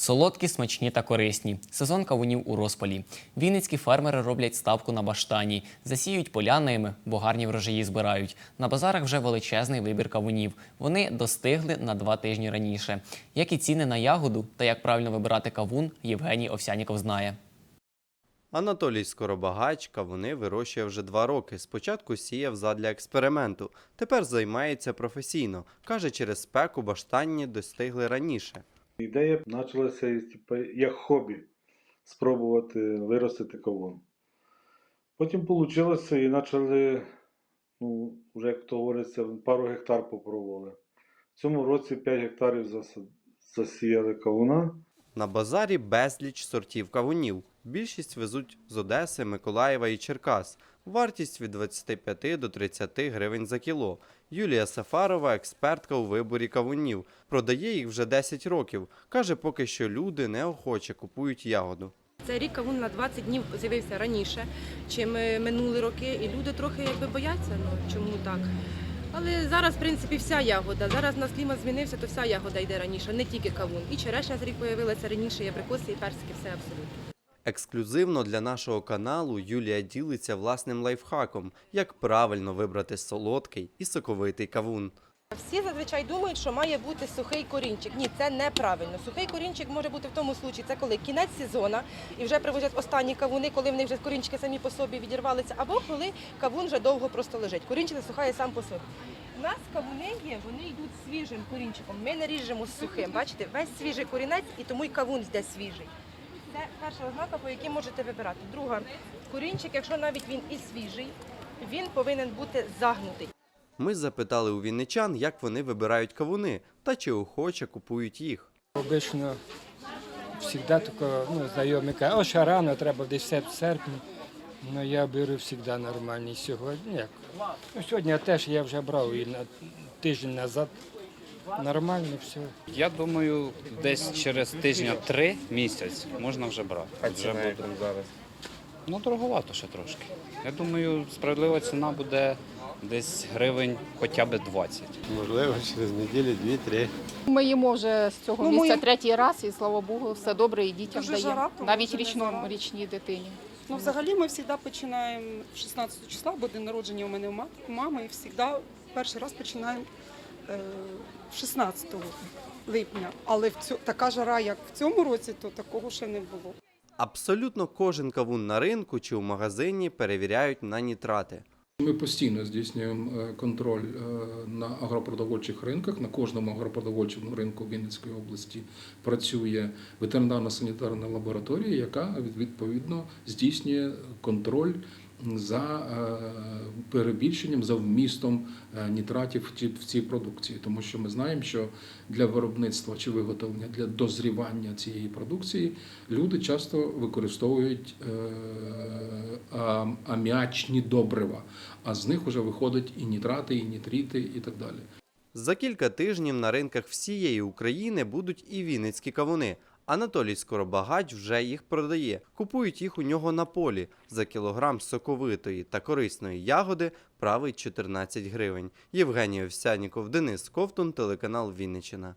Солодкі, смачні та корисні. Сезон кавунів у розпалі. Вінницькі фермери роблять ставку на баштані, засіють полянами, бо гарні врожаї збирають. На базарах вже величезний вибір кавунів. Вони достигли на два тижні раніше. Як і ціни на ягоду та як правильно вибирати кавун, Євгеній Овсяніков знає. Анатолій Скоробагач кавуни вирощує вже два роки. Спочатку сіяв задля експерименту. Тепер займається професійно. Каже, через спеку баштанні достигли раніше. Ідея почалася типу, як хобі спробувати виростити кавун. Потім вийшло і почали, ну, вже як то говориться, пару гектар попробували. В цьому році 5 гектарів засіяли кавуна. На базарі безліч сортів кавунів. Більшість везуть з Одеси, Миколаєва і Черкас. Вартість від 25 до 30 гривень за кіло. Юлія Сафарова, експертка у виборі кавунів, продає їх вже 10 років. Каже, поки що люди неохоче купують ягоду. Цей рік кавун на 20 днів з'явився раніше, чим е, минулі роки, і люди трохи якби бояться, ну чому так. Але зараз, в принципі, вся ягода. Зараз у нас клімат змінився, то вся ягода йде раніше, не тільки кавун. І черешня з рік появилася раніше, і абрикоси, і персики, все абсолютно. Ексклюзивно для нашого каналу Юлія ділиться власним лайфхаком, як правильно вибрати солодкий і соковитий кавун. Всі зазвичай думають, що має бути сухий корінчик. Ні, це неправильно. Сухий корінчик може бути в тому случаї, це коли кінець сезону і вже привозять останні кавуни, коли в них вже корінчики самі по собі відірвалися, або коли кавун вже довго просто лежить. Корінчик засухає сам по собі. У нас кавуни є, вони йдуть свіжим корінчиком. Ми не ріжемо сухим. Бачите, весь свіжий корінець і тому й кавун йде свіжий. Це перша ознака, по якій можете вибирати. Друга, корінчик, якщо навіть він і свіжий, він повинен бути загнутий. Ми запитали у вінничан, як вони вибирають кавуни та чи охоче купують їх. Обично завжди тако, ну, знайомі кажуть, о, ще рано, треба десь в серпні. Ну, я беру завжди нормальні сьогодні. Як? Ну, сьогодні теж я вже брав і на тиждень назад. Нормально все. Я думаю, десь через тижня три місяць можна вже брати. вже буде. зараз? Ну, дороговато ще трошки. Я думаю, справедлива ціна буде десь гривень хоча б 20. Можливо, через неділю, дві-три. Ми їмо вже з цього Ну, місця ми- третій раз, і слава Богу, все добре, і дітям даємо. Навіть річному річній дитині. Ну, взагалі, ми завжди починаємо 16 числа, бо день народження у мене у мами, і завжди перший раз починаємо 16 липня. Але в цю, така жара, як в цьому році, то такого ще не було. Абсолютно кожен кавун на ринку чи в магазині перевіряють на нітрати. Ми постійно здійснюємо е, контроль е, на агропродовольчих ринках. На кожному агропродовольчому ринку Вінницької області працює ветеринарно-санітарна лабораторія, яка відповідно здійснює контроль за е, перебільшенням, за вмістом е, нітратів в цій продукції. Тому що ми знаємо, що для виробництва чи виготовлення для дозрівання цієї продукції люди часто використовують е, аміачні добрива, а з них вже виходять і нітрати, і нітрити, і так далі. За кілька тижнів на ринках всієї України будуть і вінницькі кавуни. Анатолій Скоробагач вже їх продає. Купують їх у нього на полі. За кілограм соковитої та корисної ягоди править 14 гривень. Євгеній Овсяніков, Денис Ковтун, телеканал Вінниччина.